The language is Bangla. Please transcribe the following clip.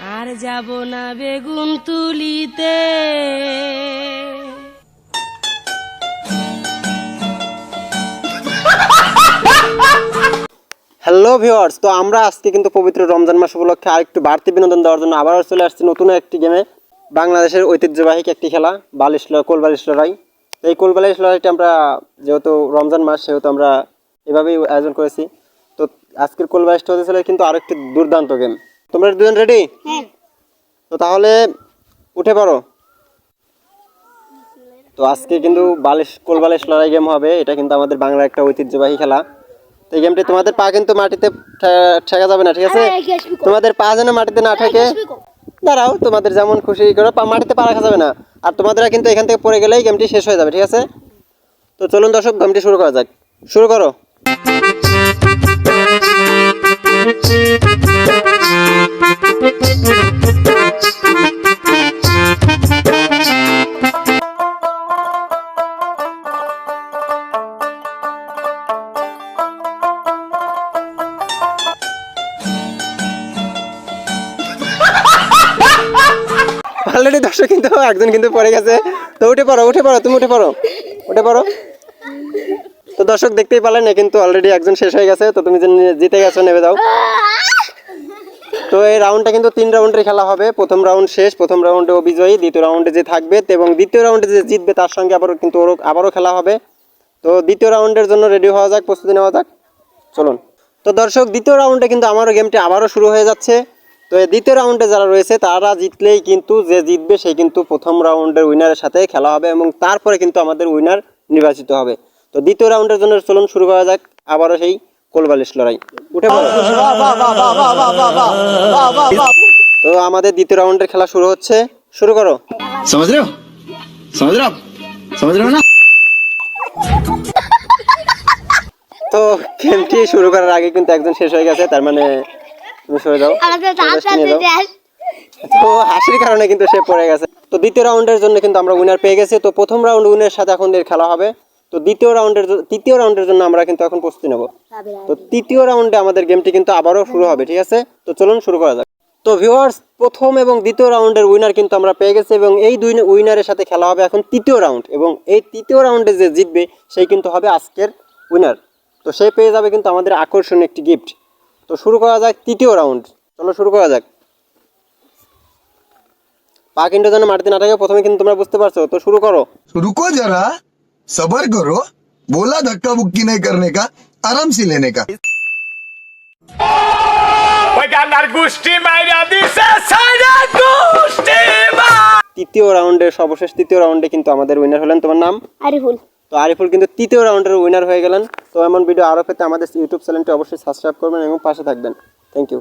আর যাব না বেগুন তুলিতে। হ্যালো ভিউয়ার্স তো আমরা আজকে কিন্তু পবিত্র রমজান মাস উপলক্ষে আরেকটু বাড়তি বিনোদন দেওয়ার জন্য আবারও চলে আসছি নতুন একটি গেমে বাংলাদেশের ঐতিহ্যবাহী একটি খেলা, বালিশ ল- কোলবালিশ লড়াই। এই কোলবালিশ লড়াইটি আমরা যেহেতু রমজান মাস, সেহেতু আমরা এভাবেই আয়োজন করেছি। তো আজকের কোলবালিশটা হতে চলে কিন্তু আরেকটি দুর্দান্ত গেম তোমরা দুজন রেডি তো তাহলে উঠে পড়ো। তো আজকে কিন্তু বালিশ কোল বালিশ লড়াই গেম হবে। এটা কিন্তু আমাদের বাংলার একটা ঐতিহ্যবাহী খেলা। তো এই গেমটি তোমাদের পা কিন্তু মাটিতে ঠেকা যাবে না ঠিক আছে? তোমাদের পা যেন মাটিতে না ঠেকে। দাঁড়াও তোমাদের যেমন খুশি করো পা মাটিতে পা রাখা যাবে না। আর তোমাদের কিন্তু এখান থেকে পড়ে গেলেই গেমটি শেষ হয়ে যাবে ঠিক আছে? তো চলুন দর্শক গেমটি শুরু করা যাক। শুরু করো। অলরেডি দর্শক কিন্তু একজন কিন্তু পড়ে গেছে। তো উঠে পড়ো উঠে পড়ো, তুমি উঠে পড়ো। উঠে পড়ো। তো দর্শক দেখতেই পারলেন না কিন্তু অলরেডি একজন শেষ হয়ে গেছে। তো তুমি জিতে গেছো নেমে দাও। তো এই রাউন্ডটা কিন্তু তিন রাউন্ডের খেলা হবে। প্রথম রাউন্ড শেষ, প্রথম রাউন্ডে ও বিজয়ী, দ্বিতীয় রাউন্ডে যে থাকবে এবং দ্বিতীয় রাউন্ডে যে জিতবে, তার সঙ্গে আবারও কিন্তু ওরও আবারও খেলা হবে। তো দ্বিতীয় রাউন্ডের জন্য রেডি হওয়া যাক, প্রস্তুতি নেওয়া যাক। চলুন। তো দর্শক, দ্বিতীয় রাউন্ডে কিন্তু আমারও গেমটি আবারও শুরু হয়ে যাচ্ছে। তো এই দ্বিতীয় রাউন্ডে যারা রয়েছে তারা জিতলেই কিন্তু যে জিতবে সে কিন্তু প্রথম রাউন্ডের উইনারের সাথে খেলা হবে এবং তারপরে কিন্তু আমাদের উইনার নির্বাচিত হবে। তো দ্বিতীয় রাউন্ডের জন্য চলুন শুরু করা যাক। আবারও সেই কোলবালিশ লড়াই। উঠে তো আমাদের দ্বিতীয় রাউন্ডের খেলা শুরু হচ্ছে। শুরু করো। তো খেলটি শুরু করার আগে কিন্তু একজন শেষ হয়ে গেছে তার মানে তুমি সরে যাও। তো হাসির কারণে কিন্তু সে পড়ে গেছে। তো দ্বিতীয় রাউন্ডের জন্য কিন্তু আমরা উইনার পেয়ে গেছি। তো প্রথম রাউন্ড উইনের সাথে এখন খেলা হবে। তো দ্বিতীয় রাউন্ডের তৃতীয় রাউন্ডের জন্য আমরা কিন্তু এখন প্রস্তুতি নেব। তো তৃতীয় রাউন্ডে আমাদের গেমটি কিন্তু আবারও শুরু হবে ঠিক আছে? তো চলুন শুরু করা যাক। তো ভিউয়ার্স প্রথম এবং দ্বিতীয় রাউন্ডের উইনার কিন্তু আমরা পেয়ে গেছি এবং এই দুই উইনারের সাথে খেলা হবে এখন তৃতীয় রাউন্ড এবং এই তৃতীয় রাউন্ডে যে জিতবে সেই কিন্তু হবে আজকের উইনার তো সে পেয়ে যাবে কিন্তু আমাদের আকর্ষণীয় একটি গিফট তো শুরু করা যাক তৃতীয় রাউন্ড চলো শুরু করা যাক পা কিন্তু যেন মাটিতে না থাকে প্রথমে কিন্তু তোমরা বুঝতে পারছো তো শুরু করো रुको जरा सबर करो बोला धक्का बुक्की नहीं करने का आराम से लेने का ওইখানকার গোষ্ঠী মাইরা দিছে সাইরা গোষ্ঠী তৃতীয় রাউন্ডে সর্বশেষ তৃতীয় রাউন্ডে কিন্তু আমাদের উইনার হলেন তোমার নাম আরিফুল তো আরিফুল কিন্তু তৃতীয় রাউন্ডের উইনার হয়ে গেলেন। তো এমন ভিডিও আরও পেতে আমাদের ইউটিউব চ্যানেলটি অবশ্যই সাবস্ক্রাইব করবেন এবং পাশে থাকবেন। Thank you